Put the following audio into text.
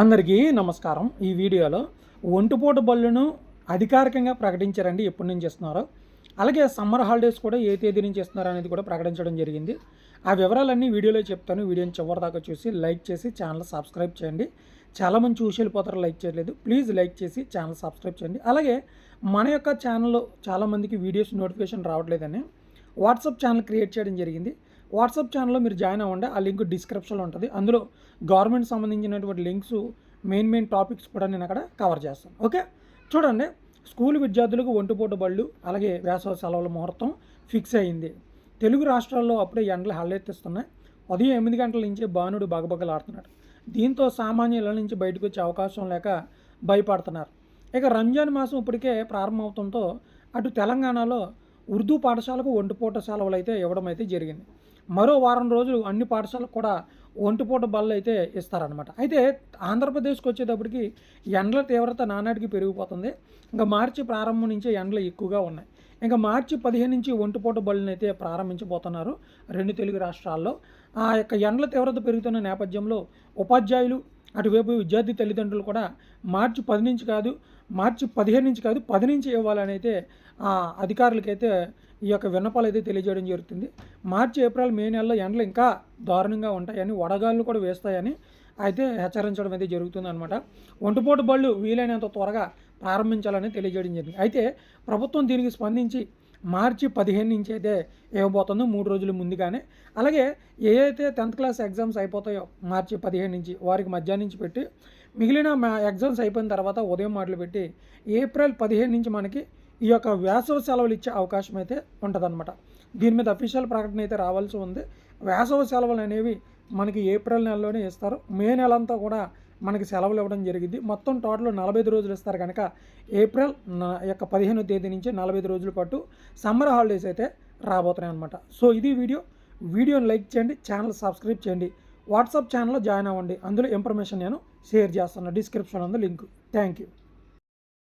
అందరికీ నమస్కారం. ఈ వీడియోలో ఒంటిపూట బళ్ళును అధికారికంగా ప్రకటించారండి ఎప్పటి నుంచి ఇస్తున్నారో అలాగే సమ్మర్ హాలిడేస్ కూడా ఏ తేదీ నుంచి ఇస్తున్నారు అనేది కూడా ప్రకటించడం జరిగింది. ఆ వివరాలన్నీ వీడియోలో చెప్తాను. వీడియోని చివరి దాకా చూసి లైక్ చేసి ఛానల్ సబ్స్క్రైబ్ చేయండి. చాలామంది చూసి వెళ్ళిపోతారు లైక్ చేయలేదు ప్లీజ్ లైక్ చేసి ఛానల్ సబ్స్క్రైబ్ చేయండి. అలాగే మన యొక్క ఛానల్లో చాలామందికి వీడియోస్ నోటిఫికేషన్ రావట్లేదని వాట్సాప్ ఛానల్ క్రియేట్ చేయడం జరిగింది. వాట్సాప్ ఛానల్లో మీరు జాయిన్ అవ్వండి. ఆ లింక్ డిస్క్రిప్షన్లో ఉంటుంది. అందులో గవర్నమెంట్ సంబంధించినటువంటి లింక్స్ మెయిన్ మెయిన్ టాపిక్స్ కూడా నేను అక్కడ కవర్ చేస్తాను. ఓకే? చూడండి. స్కూల్ విద్యార్థులకు ఒంటిపూట బళ్ళు అలాగే వేసవ సెలవుల ముహూర్తం ఫిక్స్ అయింది. తెలుగు రాష్ట్రాల్లో అప్పుడే ఎండలు హల్లెత్తిస్తున్నాయి ఉదయం ఎనిమిది గంటల నుంచి బాణుడు బగబగలాడుతున్నాడు. దీంతో సామాన్యుల నుంచి బయటకు వచ్చే అవకాశం లేక భయపడుతున్నారు. ఇక రంజాన్ మాసం ఇప్పటికే ప్రారంభమవుతుందో అటు తెలంగాణలో ఉర్దూ పాఠశాలకు ఒంటిపూట సెలవులు అయితే ఇవ్వడం అయితే జరిగింది. మరో వారం రోజులు అన్ని పాఠశాలకు కూడా ఒంటిపూట బళ్ళు అయితే ఇస్తారనమాట అయితే ఆంధ్రప్రదేశ్కి వచ్చేటప్పటికి ఎండల తీవ్రత నానాటికి పెరిగిపోతుంది. ఇంకా మార్చి ప్రారంభం నుంచే ఎండలు ఎక్కువగా ఉన్నాయి. ఇంకా మార్చి పదిహేను నుంచి ఒంటిపూట బళ్ళని అయితే ప్రారంభించబోతున్నారు రెండు తెలుగు రాష్ట్రాల్లో. ఆ యొక్క ఎండల తీవ్రత పెరుగుతున్న నేపథ్యంలో ఉపాధ్యాయులు అటువైపు విద్యార్థి తల్లిదండ్రులు కూడా మార్చి పది నుంచి కాదు మార్చి పదిహేను నుంచి కాదు పది నుంచి ఇవ్వాలని అయితే ఆ అధికారులకైతే ఈ యొక్క విన్నపాలు అయితే తెలియజేయడం జరుగుతుంది. మార్చి ఏప్రిల్ మే నెలలో ఎండలు ఇంకా దారుణంగా ఉంటాయని వడగాళ్ళు కూడా వేస్తాయని అయితే హెచ్చరించడం అయితే జరుగుతుంది అనమాట ఒంటిపోటు బళ్ళు వీలైనంత త్వరగా ప్రారంభించాలని తెలియజేయడం జరిగింది. అయితే ప్రభుత్వం దీనికి స్పందించి మార్చి పదిహేను నుంచి అయితే ఇవ్వబోతుందో మూడు రోజుల ముందుగానే. అలాగే ఏ అయితే టెన్త్ క్లాస్ ఎగ్జామ్స్ అయిపోతాయో మార్చి పదిహేను నుంచి వారికి మధ్యాహ్నం నుంచి పెట్టి మిగిలిన ఎగ్జామ్స్ అయిపోయిన తర్వాత ఉదయం మాటలు పెట్టి ఏప్రిల్ పదిహేను నుంచి మనకి ఈ యొక్క వేసవ సెలవులు ఇచ్చే అవకాశం అయితే ఉంటుందన్నమాట. దీని మీద అఫీషియల్ ప్రకటన అయితే రావాల్సి ఉంది. వేసవ సెలవులు అనేవి మనకి ఏప్రిల్ నెలలోనే ఇస్తారు. మే నెలంతా కూడా మనకి సెలవులు ఇవ్వడం జరిగింది. మొత్తం టోటల్ నలభై రోజులు ఇస్తారు కనుక ఏప్రిల్ నా- యొక్క పదిహేనో తేదీ నుంచి నలభై రోజుల పాటు సమ్మర్ హాలిడేస్ అయితే రాబోతున్నాయి అనమాట సో ఇది వీడియో. వీడియోని లైక్ చేయండి ఛానల్ సబ్స్క్రైబ్ చేయండి. వాట్సాప్ ఛానల్లో జాయిన్ అవ్వండి. అందులో ఇన్ఫర్మేషన్ నేను షేర్ చేస్తాను. డిస్క్రిప్షన్ ఉంది లింక్. Thank you.